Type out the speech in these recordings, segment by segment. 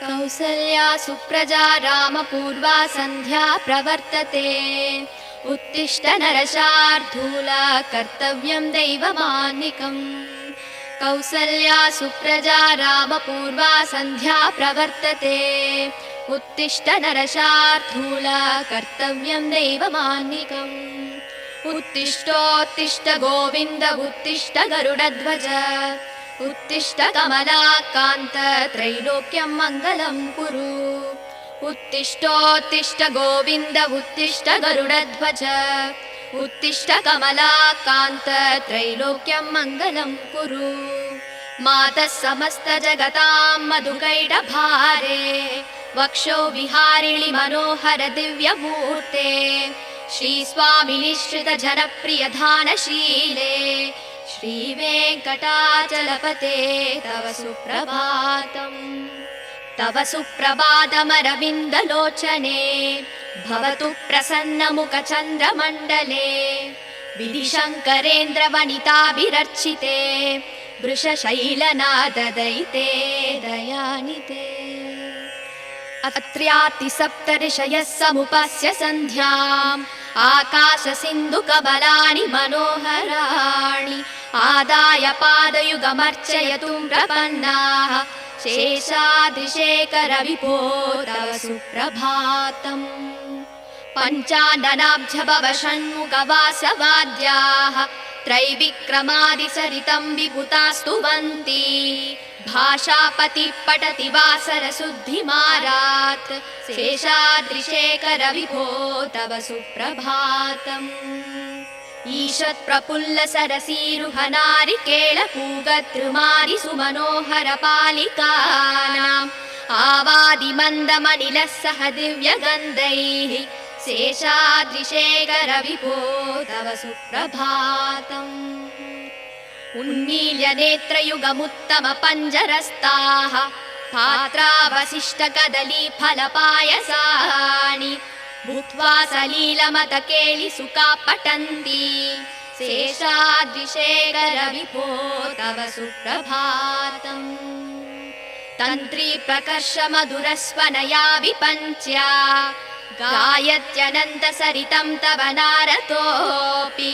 कौसल्या सुप्रजा रामपूर्वा सन्ध्या प्रवर्तते। उत्तिष्ठ नरशार्धूला कर्तव्यं दैवमान्निकम् कौसल्या सुप्रजा रामपूर्वा सन्ध्या प्रवर्तते। उत्तिष्ठ नरशार्धूला कर्तव्यं दैवमान्निकम् उत्तिष्ठोत्तिष्ठ गोविन्द उत्तिष्ठ गरुडध्वज उत्तिष्ठ कमलाकान्त त्रैलोक्यं मङ्गलं कुरु। उत्तिष्ठोत्तिष्ठ गोविन्द उत्तिष्ठ गरुडध्वज उत्तिष्ठ कमलाकान्त त्रैलोक्यं मङ्गलं कुरु। मातः समस्तजगतां मधुकैडभारे वक्षो विहारिणि मनोहर दिव्यमूर्ते। श्रीस्वामिनिश्रितजनप्रियधानशीले श्रीवेङ्कटाचलपते तव सुप्रभातम्। तव सुप्रभातमरविन्दलोचने भवतु प्रसन्नमुखचन्द्रमण्डले। विधिशङ्करेन्द्रवनिताभिरर्चिते वृषशैलनाददयिते दयानिते। अत्र्यातिसप्तऋषयः समुपस्य सन्ध्याम् आकाशसिन्धुकबलानि मनोहराणि आदाय पादयुगमर्चयतुं प्रपन्नाः। शेषाद्रिशेखरविभो तव सुप्रभातम् पञ्चाननाब्जभव षण्मुखवासवाद्याः त्रैविक्रमादिसरितं विभुतास्तुवन्ति भाषापतिः पठति वासरशुद्धिमारात्। शेषाद्रिशेखरविभो तव सुप्रभातम्। ईषत्प्रफुल्ल सरसीरुहनारिकेळपूगतृमारि सुमनोहर पालिकानाम् आवादिमन्दमनिलः सह दिव्यगन्धैः। शेषाद्रिशेखरविभो तव सुप्रभातम् उन्मील्य नेत्रयुगमुत्तम पञ्जरस्ताः पात्रावशिष्टकदलीफलपायसाणि भूत्वा सलीलमतकेलिसुका पठन्ति शेषाद्विषेकरविभो तव सुप्रभातम्। तन्त्री तन्त्रीप्रकर्षमधुरस्वनया विपञ्च्या गायत्यनन्तसरितं तव नारतोऽपि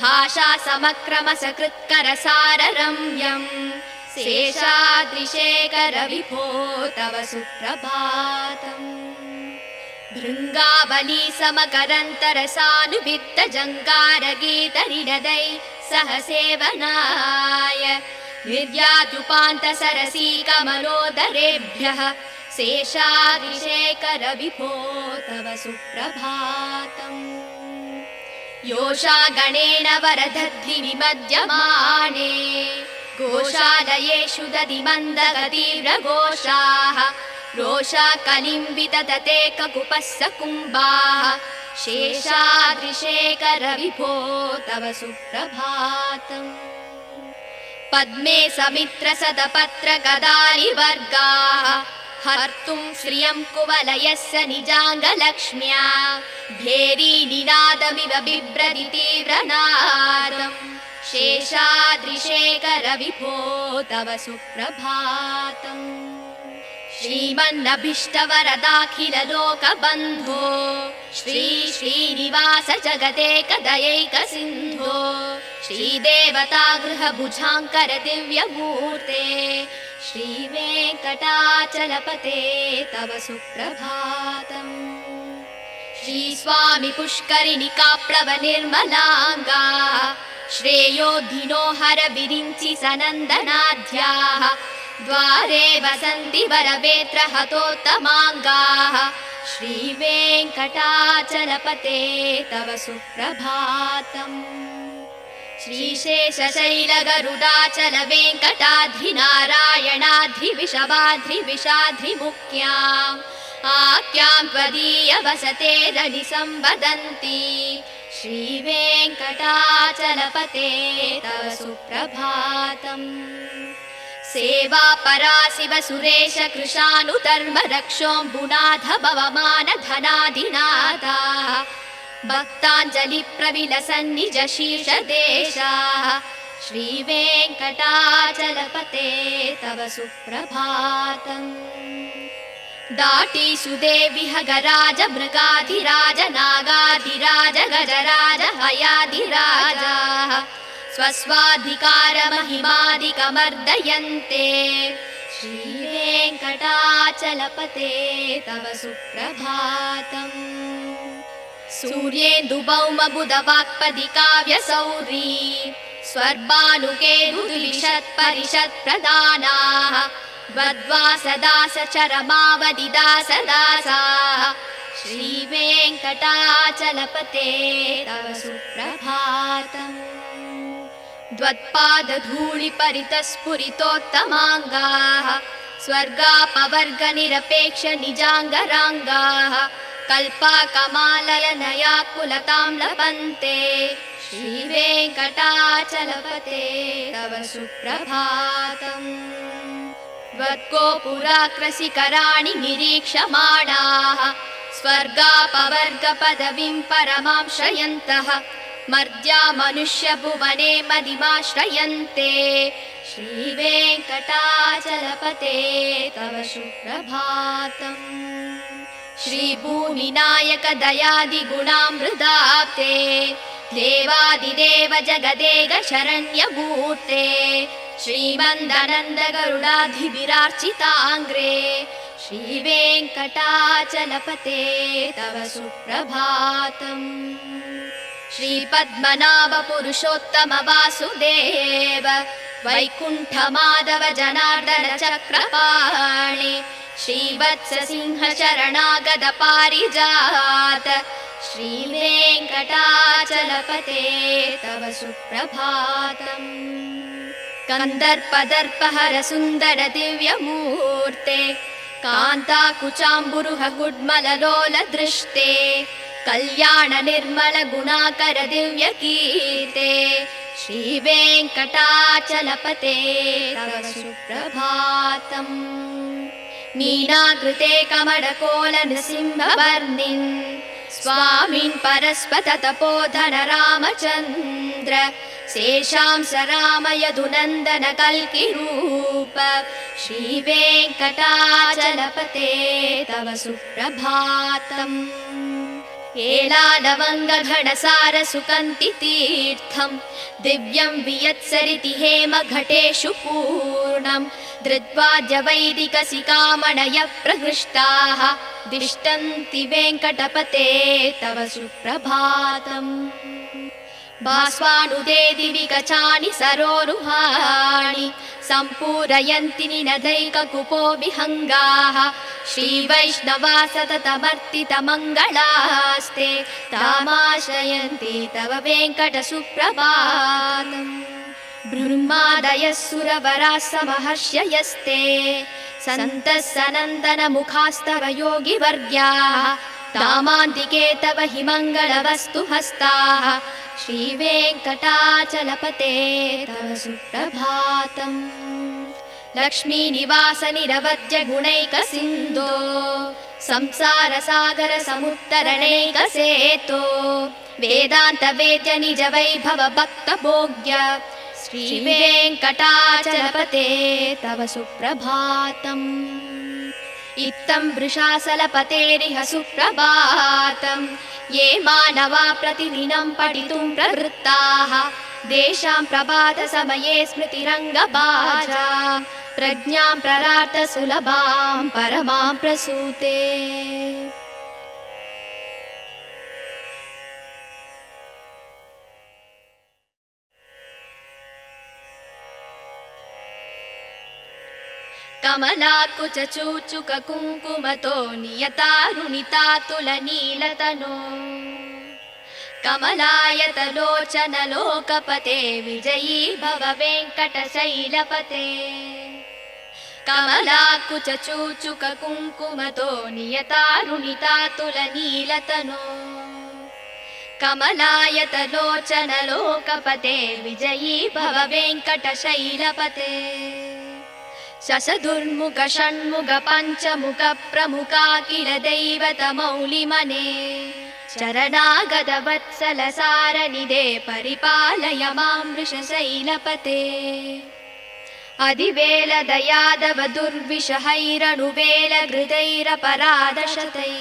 भाषा समक्रमसकृत्करसाररम्यम् शेषाद्रिशेखरविभो तव सुप्रभातम्। भृङ्गावली समकरन्तरसानुवित्तजङ्गारगीतनिनदै सह सेवनाय निर्याद्युपान्तसरसी कमलोदरेभ्यः शेषादिशेखरविभो तव सुप्रभातम् योषा गणेन वरदध्विमद्यमाने गोशालयेषु दधि मन्दगतीव्रघोषाः कदीर गोषाः रोषा कनिम्बि दते कुपस्सुम्बा शेषादिशेकरविभो तव सुप्रभातम्। पद्मे समित्र सदपत्र कदानि हर्तुं श्रियं कुवलयस्य निजाङ्गलक्ष्म्या। भेरीनिनादमिव बिभ्रति तीव्रनादम् शेषाद्रिशेखरविभो तव सुप्रभातम् श्रीमन्नभीष्टवरदाखिललोकबन्धो। श्री श्रीनिवास जगदेकदयैकसिन्धो श्रीदेवतागृहभुजाङ्कर दिव्यमूर्ते श्रीवेङ्कटाचलपते तव सुप्रभातम्। श्रीस्वामि पुष्करिणिकाप्लव निर्मलाङ्गा श्रेयोधिनो हर विरिञ्चि सनन्दनाध्याः द्वारे वसन्ति वरवेत्र हतोत्तमाङ्गाः। श्रीवेङ्कटाचलपते तव सुप्रभातम् श्रीशेषशैलगरुडाचल वेङ्कटाधि नारायणाध्रिविषवाध्रिविषाध्रिमुख्याम् आज्ञां पदीय वसते दनिसंवदन्ती श्रीवेङ्कटाचलपते सुप्रभातम्। सेवा परा शिव सुरेश कृशानुधर्म रक्षोम्बुनाथ भवमान धनाधिनादा भवमान धनाधिनाथाः भक्ताञ्जलि प्रविलसन्निज शीर्षदेशाः श्रीवेङ्कटाचलपते तव सुप्रभातम्। दाटीषु देवि हगराज मृगाधिराज नागाधिराज गजराज हयाधिराजाः स्वस्वाधिकारमहिमादिकमर्दयन्ते। श्रीवेङ्कटाचलपते तव सुप्रभातम् सूर्येन्दुभौ मुदवाक्पदि काव्यसौरी सदा वद्वासदास चरमावधि दासदासा श्रीवेङ्कटाचलपते सुप्रभातम्। द्वत्पादधूलिपरितस्फुरितोत्तमाङ्गाः। स्वर्गापवर्गनिरपेक्ष निजाङ्गराङ्गाः कल्पाकमाललनया कुलतां लभन्ते श्रीवेङ्कटाचलपते तव सुप्रभातम्। त्वत्कोपुराक्रसिकराणि निरीक्षमाणाः। स्वर्गापवर्गपदवीं श्रयन्तः मर्द्या मनुष्यभुवने मदिमाश्रयन्ते। श्रीवेङ्कटाचलपते तव सुप्रभातम् श्रीभूमिनायकदयादिगुणामृदाप्ते देवादिदेव जगदेग शरण्यभूते श्रीमन्दनन्दगरुडाधिभिरार्चिताङ्ग्रे श्रीवेङ्कटाचलपते तव सुप्रभातम्। श्रीपद्मनाभपुरुषोत्तमवासुदेव वैकुण्ठमाधव जनार्दन चक्रपाणि श्रीवत्ससिंह श्रीवेङ्कटाचलपते तव सुप्रभातम् कन्दर्पदर्पहरसुन्दरदिव्यमूर्ते सुन्दर दिव्यमुहूर्ते कान्ताकुचाम्बुरुह गुड्मल दोल दृष्टे कल्याण निर्मल गुणाकर दिव्यगीते सुप्रभातम् मीनाकृते कमलकोल नृसिंहवर्णिन् स्वामिन् परस्पत तपोधन रामचन्द्र शेषां स रामयदुनन्दन कल्किरूप श्रीवेङ्कटाचलपते तव सुप्रभातम् केलादवङ्गघनसारसुकन्तितीर्थं दिव्यं वियत्सरिति हेमघटेषु पूर्णं धृत्वा जवैदिकसिकामणयः प्रहृष्टाः तिष्ठन्ति वेङ्कटपते तव सुप्रभातम्। दिवि कचानि सरोरुहाणि सम्पूरयन्ति निनदैककुपो विहङ्गाः श्रीवैष्णवा सततमर्तितमङ्गलास्ते तामाश्रयन्ति तव वेङ्कटसुप्रभातम्। ब्रह्मादयः सुरवराः समहर्षयस्ते सन्तः सनन्दनमुखास्तव योगिवर्ग्याः तामान्तिके तव हि मङ्गलवस्तु हस्ताः श्रीवेङ्कटाचलपते तव सुप्रभातम् लक्ष्मीनिवासनिरवद्यगुणैकसिन्धो संसारसागरसमुत्तरणैकसेतो वेदान्तवेद्यनिजवैभवभक्तभोग्य श्रीवेङ्कटाचलपते तव सुप्रभातम्। इत्थं वृषासलपतेरिह सुप्रभातम् ये मानवा प्रतिदिनं पठितुं प्रवृत्ताः। तेषां प्रभातसमये स्मृतिरङ्गबाजा। प्रज्ञां प्ररार्तसुलभां परमां प्रसूते కమలాకుచ చూచుక కుంకుమతో నియతారుణితాతుల నీలతను. కమలాయత లోచన లోకపతే విజయీ భవ వెంకటశైలపతే కమలాకుచ చూచుక కుంకుమతో నియతారుణి తాతుల నీలతను. కమలాయత లోచన లోకపతే విజయీ భవ వెంకట శైలపతే. शशदुर्मुख षण्मुख पञ्चमुख प्रमुखा किल दैवतमौलिमने चरणागतवत्सलसारनिधे परिपालय मां वृषशैलपते अधिवेलदयादव दुर्विषहैरनुवेलहृदैरपराधशतै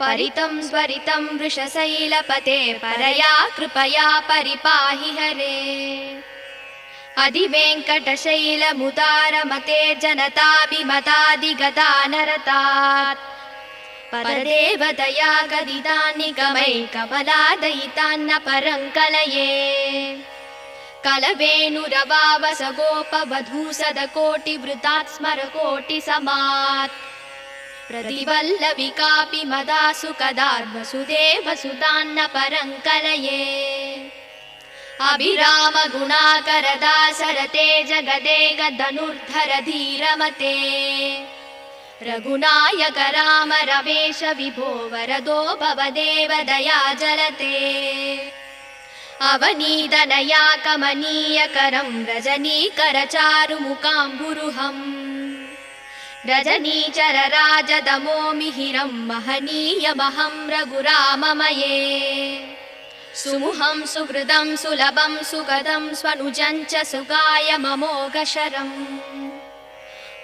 परितं स्वरितं वृषशैलपते परया कृपया परिपाहि हरे अधिवेङ्कटशैलमुदारमते जनताभिमतादिगदानरतात् परदेवतया गदितान्निगमै कमलादयितान्न परं कलये कलवेणुरवावस गोपवधूसदकोटिवृतात् स्मरकोटिसमात्। प्रतिवल्लविकापि मदासु कदार्वसुदेव सुतान्न परं कलये गदनुर्धर धीरमते रघुनायक राम रवेश विभो वरदो भवदेव दया जलते अवनीदनया कमनीयकरं रजनीकरचारुमुकाम्बुरुहम् रजनीचरराजदमो मिहिरं महनीयमहं रघुराममये सुमुहं सुहृदं सुलभं सुगदं स्वनुजं च सुगाय ममोघशरम्।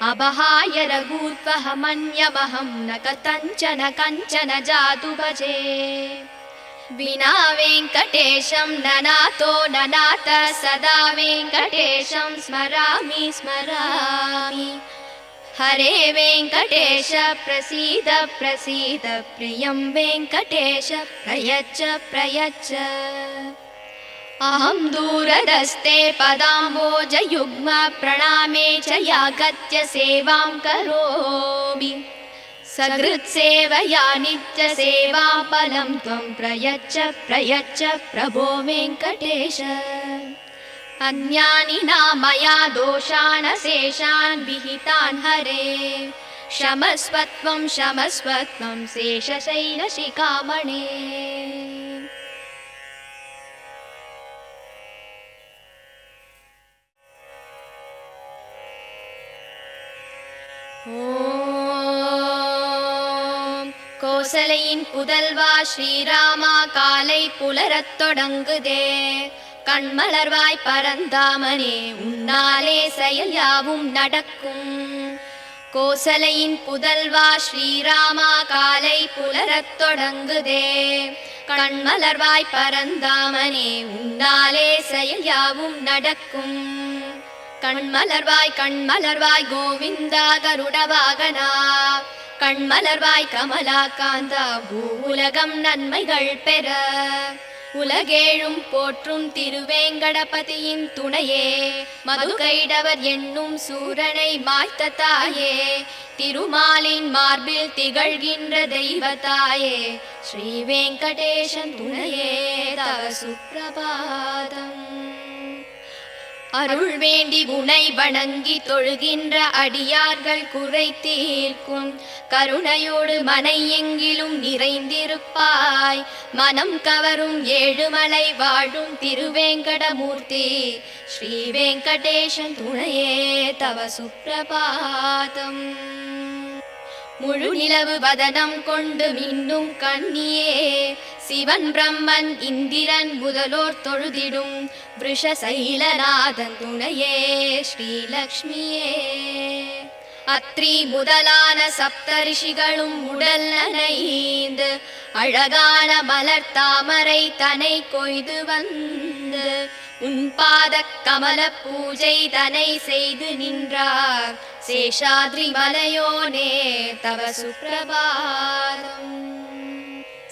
अबहाय रघूत्वहमन्यमहं न कथञ्चन कञ्चन जातु भजे विना वेङ्कटेशं ननातो ननाथ सदा वेङ्कटेशं स्मरामि स्मरामि हरे वेङ्कटेश प्रसीद प्रसीद प्रियं वेङ्कटेश प्रयच्छ प्रयच्छ। अहं दूरदस्ते पदाम्बोजयुग्म प्रणामे च यागत्य सेवां करोमि। सकृत्सेवया नित्यसेवाफलं त्वं प्रयच्छ प्रयच्छ प्रभो वेङ्कटेश अन्यानि नामया दोषाणशेषान् विहितान् हरे क्षमस्वत्वं क्षमस्वत्वं शेषशैलशिखामणे ஓம் கோசலையின் புதல்வா ஸ்ரீராமா காலை புலரத் தொடங்குதே கண்மலர்வாய் பரந்தாமனே உன்னாலே செயல் யாவும் நடக்கும். கோசலையின் புதல்வா ஸ்ரீராமா காலை புலரத் தொடங்குதே. கண்மலர்வாய் பரந்தாமனே உன்னாலே செயல் யாவும் நடக்கும். கண்மலர்வாய் கண்மலர்வாய் கோவிந்தா கருடவாகனா. கண்மலர்வாய் கமலா காந்தா பூ உலகம் நன்மைகள் பெற. உலகேழும் போற்றும் திருவேங்கடபதியின் துணையே. மதுகைடவர் என்னும் சூரனை மாய்த்த தாயே. திருமாலின் மார்பில் திகழ்கின்ற தெய்வ தாயே ஸ்ரீ வெங்கடேசன் துணையே. தவ சுப்பிரபாதம். அருள் வேண்டி உனை வணங்கி தொழுகின்ற அடியார்கள் குறை தீர்க்கும் கருணையோடு மனை எங்கிலும் நிறைந்திருப்பாய். மனம் கவரும் ஏழுமலை வாழும் திருவேங்கடமூர்த்தி. ஸ்ரீ வெங்கடேஷன் துணையே தவ சுப்பிரபாதம். முழு நிலவு வதனம் கொண்டு மின்னும் கண்ணியே. சிவன் பிரம்மன் இந்திரன் முதலோர் தொழுதிடும் விஷசைலநாதன் துணையே ஸ்ரீலக்ஷ்மியே. அத்ரி முதலான சப்தரிஷிகளும் உடல் நனைந்து அழகான மலர் தாமரை தனை கொய்து வந்து உன் கமல பூஜை தனை செய்து நின்றார். சேஷாத்ரி மலையோனே தவ சுப்பிரபாதம்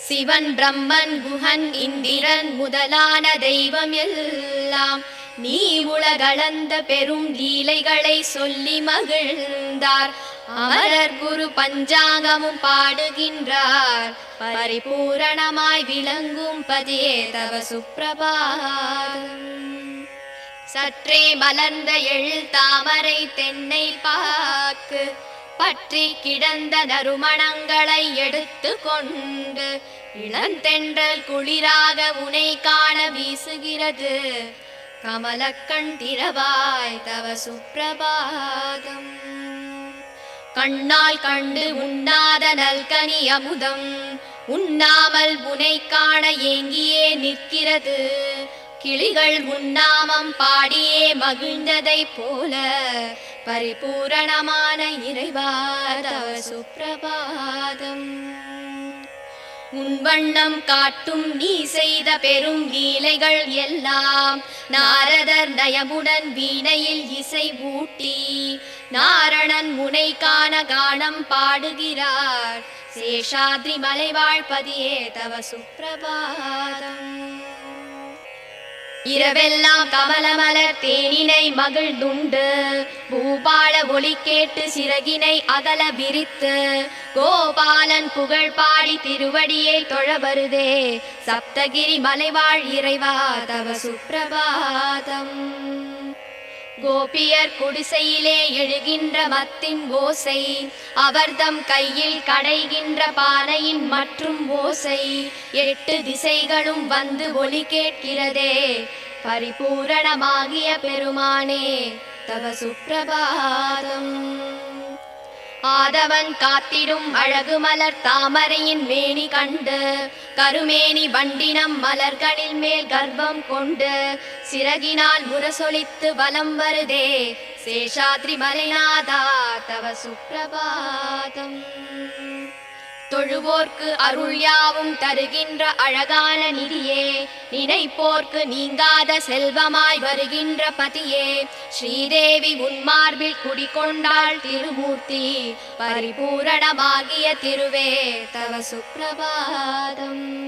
சிவன் பிரம்மன் குஹன் இந்திரன் முதலான தெய்வம் எல்லாம் நீ உலகளந்த பெரும் லீலைகளை சொல்லி மகிழ்ந்தார். அமரர் குரு பஞ்சாங்கமும் பாடுகின்றார். பரிபூரணமாய் விளங்கும் பதியே தவ சுப்பிரபாதம் சற்றே மலர்ந்த எழில் தாமரை தென்னை பாக்கு பற்றி கிடந்த நறுமணங்களை எடுத்து கொண்டு இளந்தென்றல் குளிராக உனை காண வீசுகிறது. கமலக்கண்டிரவாய் தவ சுப்பிரபாதம். கண்ணால் கண்டு உண்ணாத நல்கனி அமுதம். உண்ணாமல் உனை காண ஏங்கியே நிற்கிறது. கிளிகள் உண்ணாமம் பாடியே மகிழ்ந்ததைப் போல பரிபூரணமான இறைவா தவ சுப்பிரபாதம். உன் வண்ணம் காட்டும் நீ செய்த பெரும் லீலைகள் எல்லாம் நாரதர் நயமுடன் வீணையில் இசை ஊட்டி நாரணன் முனை காண கானம் பாடுகிறார். சேஷாத்ரி மலைவாழ்பதியே தவ சுப்பிரபாதம். இரவெல்லாம் கமலமலர் தேனினை மகிழ்ந்துண்டு. பூபால ஒளி கேட்டு சிறகினை அகல விரித்து. கோபாலன் புகழ் பாடி திருவடியை தொழ வருதே. சப்தகிரி மலைவாழ் இறைவா தவ சுப்பிரபாதம் கோபியர் குடிசையிலே எழுகின்ற மத்தின் ஓசை அவர்தம் கையில் கடைகின்ற பானையின் மற்றும் ஓசை. எட்டு திசைகளும் வந்து ஒளி கேட்கிறதே பரிபூரணமாகிய பெருமானே தவ சுப்பிரபாதம். ஆதவன் காத்திடும் அழகு மலர் தாமரையின் மேனி கண்டு கருமேனி வண்டினம் மலர்களில் மேல் கர்ப்பம் கொண்டு சிறகினால் முரசொலித்து வலம் வருதே சேஷாத்ரி மலைநாதா தவ சுப்பிரபாதம். தொழுவோர்க்கு அருள் யாவும் தருகின்ற அழகான நிதியே. நினைப்போர்க்கு நீங்காத செல்வமாய் வருகின்ற பதியே. ஸ்ரீதேவி உன்மார்பில் குடிகொண்டாள் திருமூர்த்தி. பரிபூரணமாகிய திருவே தவ சுப்பிரபாதம்.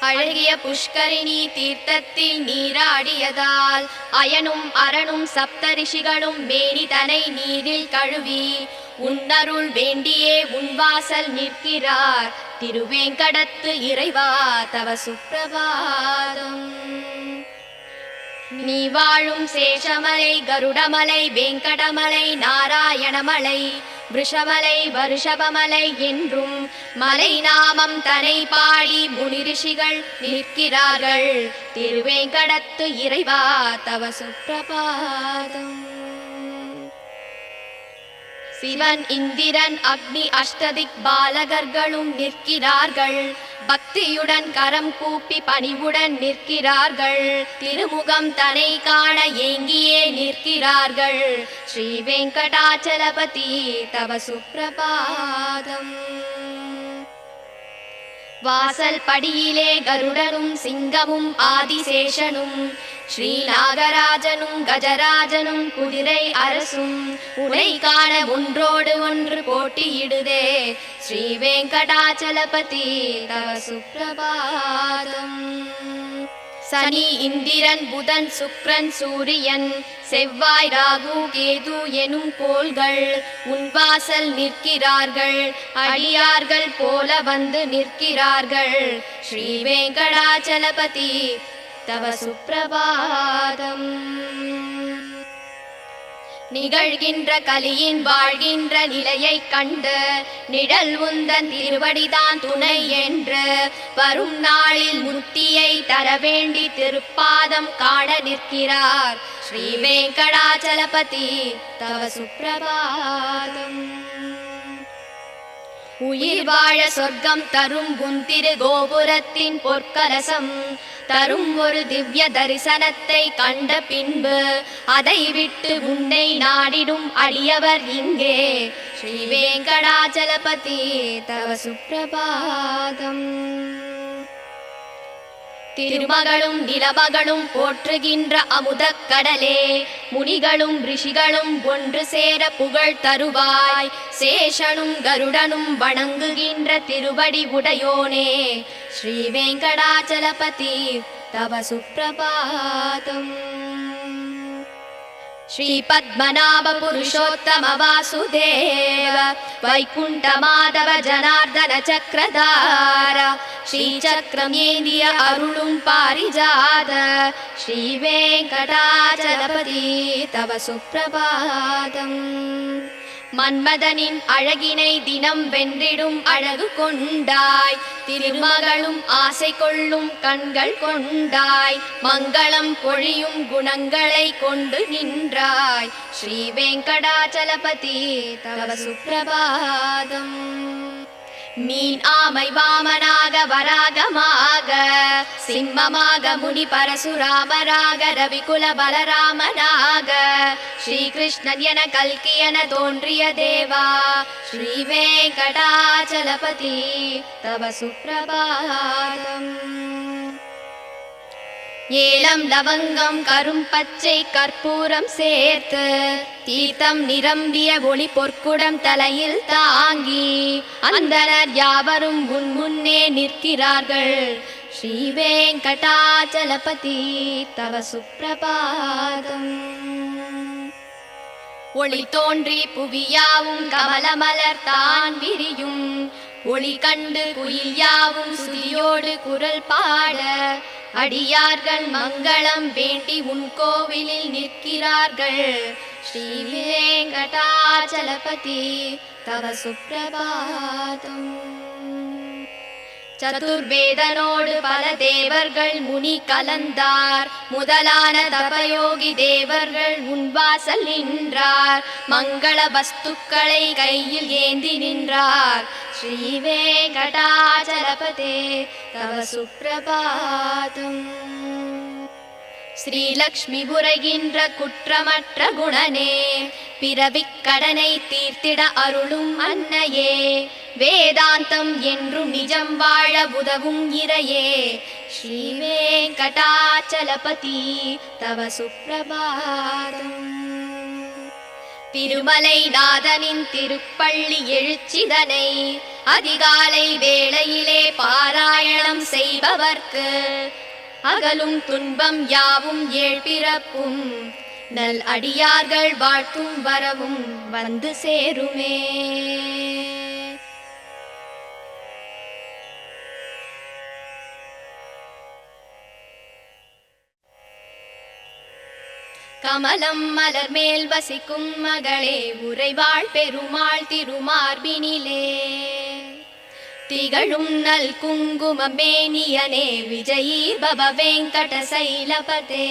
அழகிய புஷ்கரிணி தீர்த்தத்தில் நீராடியதால் அயனும் அரணும் சப்தரிஷிகளும் மேனிதனை நீரில் கழுவி உன்னருள் வேண்டியே உன் வாசல் நிற்கிறார். திருவேங்கடத்து இறைவா தவ சுப்பிரபாதம். நீ வாழும் சேஷமலை கருடமலை வெங்கடமலை நாராயணமலை விஷமலை வருஷபமலை என்றும் மலை நாமம் தனை பாடி முனிரிஷிகள் நிற்கிறார்கள். திருவேங்கடத்து இறைவா தவ சுப்பிரபாதம். சிவன் இந்திரன் அக்னி அஷ்டதிக் பாலகர்களும் நிற்கிறார்கள். பக்தியுடன் கரம் கூப்பி பணிவுடன் நிற்கிறார்கள். திருமுகம் தனை காண ஏங்கியே நிற்கிறார்கள். ஸ்ரீ வெங்கடாச்சலபதி தவ சுப்பிரபாதம். வாசல் படியிலே கருடனும் சிங்கமும் ஆதிசேஷனும் ஸ்ரீநாகராஜனும் கஜராஜனும் குதிரை அரசும் உனை காண ஒன்றோடு ஒன்று போட்டியிடுதே ஸ்ரீ வெங்கடாச்சலபதி தவ சுப்பிரபாதம். சனி இந்திரன் புதன் சுக்ரன் சூரியன். செவ்வாய் ராகு கேது எனும் கோள்கள் உன் வாசல் நிற்கிறார்கள். அடியார்கள் போல வந்து நிற்கிறார்கள். ஸ்ரீ வெங்கடாச்சலபதி தவ சுப்பிரபாதம். நிகழ்கின்ற கலியின் வாழ்கின்ற நிலையைக் கண்டு நிழல் உந்தன் திருவடிதான் துணை என்று வரும் நாளில் முத்தியை தர வேண்டி திருப்பாதம் காண நிற்கிறார். ஸ்ரீ வெங்கடாச்சலபதி தவ சுப்பிரபாதம். உயிர் வாழ சொர்க்கம் தரும் குந்திரு கோபுரத்தின் பொற்கலசம். தரும் ஒரு திவ்ய தரிசனத்தை கண்ட பின்பு அதை விட்டு உன்னை நாடிடும் அடியவர் இங்கே. ஸ்ரீ வேங்கடாச்சலபதி தவ சுப்பிரபாதம். திருமகளும் நிலமகளும் போற்றுகின்ற அமுதக் கடலே. முனிகளும் ரிஷிகளும் ஒன்று சேர புகழ் தருவாய். சேஷனும் கருடனும் வணங்குகின்ற திருவடி உடையோனே. ஸ்ரீ வெங்கடாச்சலபதி தவ சுப்பிரபாதம் श्रीपद्मनामपुरुषोत्तम वासुदेव वैकुण्ठमाधव जनार्दनचक्रधार श्रीचक्रमेन्द्रिय अरुणुं पारिजात श्रीवेङ्कटाचलपति तव सुप्रभातम्। மன்மதனின் அழகினை தினம் வென்றிடும் அழகு கொண்டாய். திருமகளும் ஆசை கொள்ளும் கண்கள் கொண்டாய். மங்களம் பொழியும் குணங்களை கொண்டு நின்றாய். ஸ்ரீ வெங்கடாச்சலபதி தவ சுப்பிரபாதம். மீன் ஆமை வாமனாக வராகமாக சிம்மமாக முனி பரசுராமராக ரவிகுல பலராமனாக. ஸ்ரீகிருஷ்ணன் என கல்கி என தோன்றிய தேவா ஸ்ரீ வெங்கடாச்சலபதி தவ சுப்பிரபாதம். ஏலம் லவங்கம் கரும் பச்சை கற்பூரம் சேர்த்து தீர்த்தம் நிரம்பிய ஒளி பொற்குடம் தலையில் தாங்கி அந்தனர் யாவரும் உன் முன்னே நிற்கிறார்கள். ஸ்ரீ வெங்கடாச்சலபதி தவ சுப்பிரபாதம். ஒளி தோன்றி புவியாவும் கமலமலர் தான் விரியும். ஒளி கண்டு குயில் யாவும் சுதியோடு குரல் பாட அடியார்கள் மங்களம் வேண்டி உன் கோவிலில் நிற்கிறார்கள் ஸ்ரீ வெங்கடாச்சலபதி தவ சுப்பிரபாதம் சதுர்வேதனோடு பல தேவர்கள் முனி கலந்தார். முதலான தபயோகி தேவர்கள் முன்வாசல் நின்றார். மங்கள வஸ்துக்களை கையில் ஏந்தி நின்றார். ஸ்ரீ வெங்கடாச்சலபதே தவ சுப்பிரபாதம் ஸ்ரீலக்ஷ்மி புரைகின்ற குற்றமற்ற குணனே பிறவிக் கடனை தீர்த்திட அருளும் அன்னையே. வேதாந்தம் என்றும் நிஜம் வாழ உதவும் இறையே. ஸ்ரீ வெங்கடாச்சலபதி தவ சுப்பிரபாதம். திருமலை நாதனின் திருப்பள்ளி எழுச்சிதனை அதிகாலை வேளையிலே பாராயணம் செய்பவர்க்கு அகலும் துன்பம் யாவும் ஏழ்பிறப்பும் நல் அடியார்கள் வாழ்த்தும் வரவும் வந்து சேருமே. கமலம் மலர் மேல் வசிக்கும் மகளே உறைவாள் பெருமாள் திருமார்பினிலே. திகழும் நல் குங்குமமேனியனே விஜயீ பவ வெங்கட சைலபதே.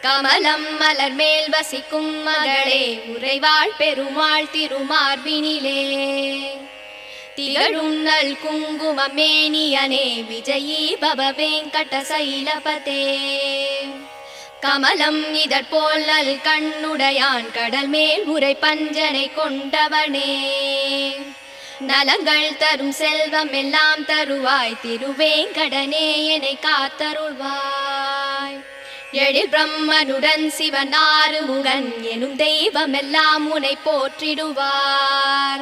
கமலம் மலர் மேல் வசிக்கும் மகளே உறைவாள் பெருமாள் திருமார்பினிலே திகழும் நல் குங்குமமேனியனே விஜயீ பவ வெங்கட சைலபதே. கமலம் இதழ் போல் நல் கண்ணுடையான் கடல் மேல் உரை பஞ்சனை கொண்டவனே. நலங்கள் தரும் செல்வம் எல்லாம் தருவாய். திருவேங்கடனே என்னை காத்தருள்வாய். எழில் பிரம்மனுடன் சிவனாறு முகன் எனும் தெய்வம் எல்லாம் உனை போற்றிடுவார்.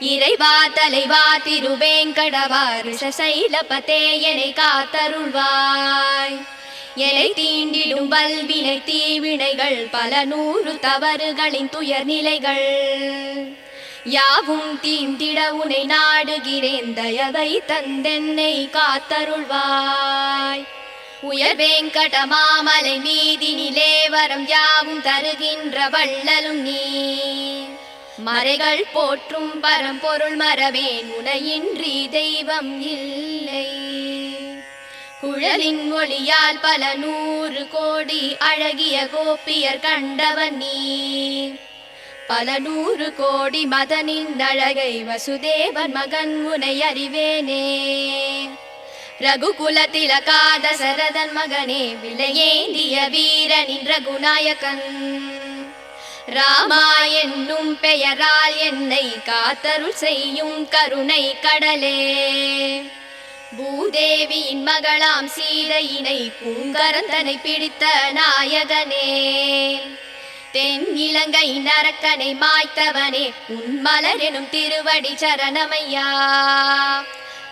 இறைவா தலைவா திருவேங்கடவார் ரிஷசைலபதே என்னை காத்தருள்வாய். எலை தீண்டிடும் பல்வினை தீவினைகள் பல நூறு தவறுகளின் துயர் நிலைகள் யாவும் தீந்திட உனை நாடுகிறேன். தயவை தந்தென்னை காத்தருள்வாய். உயர் வேங்கட மாமலை மீதினிலே வரம் யாவும் தருகின்ற வள்ளலும் நீ. மறைகள் போற்றும் பரம்பொருள் மரவேன் உனையின்றி தெய்வம் இல்லை. குழலின் ஒளியால் பல நூறு கோடி அழகிய கோப்பியர் கண்டவன் நீ. பல நூறு கோடி மதனின் அழகை வசுதேவன் மகன் உனை அறிவேனே. ரகுகுல திலகாத சரதன் மகனே விலையேந்திய வீரனின் ரகுநாயகன் ராமா என்னும் பெயரால் என்னை காத்தருள் செய்யும் கருணை கடலே. பூதேவியின் மகளாம் சீதையினை பூங்கரந்தனை பிடித்த நாயகனே. தென் இலங்கை நரக்கனை மாய்த்தவனே உன் எனும் திருவடி சரணமையா.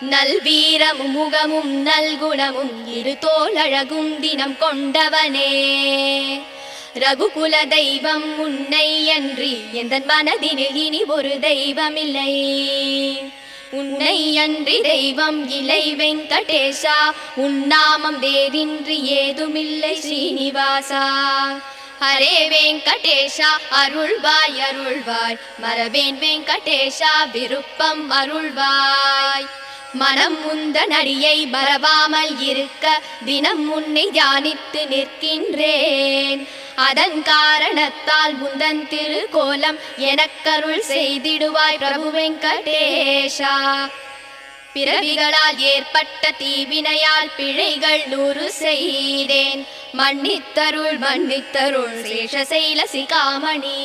நல்வீரமும் முகமும் நல்குணமும் இரு தோளழகும் தினம் கொண்டவனே. ரகுகுல தெய்வம் உன்னை அன்றி எந்த மனதினில் இனி ஒரு தெய்வமில்லை. உன்னை அன்றி தெய்வம் இலை வெங்கடேஷா உன் நாமம் வேறின்றி ஏதுமில்லை ஸ்ரீனிவாசா ஹரே வெங்கடேஷா அருள்வாய் அருள்வாய். மரபேன் வெங்கடேஷா விருப்பம் அருள்வாய். மனம் முந்த நடியை மறவாமல் இருக்க தினம் உன்னை தியானித்து நிற்கின்றேன். அதன் காரணத்தால் முந்தன் திருக்கோலம் எனக்கருள் செய்திடுவாய் பிரபு வெங்கடேஷா. பிறவிகளால் ஏற்பட்ட தீவினையால் பிழைகள் நூறு செய்தேன். மன்னித்தருள் மன்னித்தருள் சேஷசைல சிகாமணி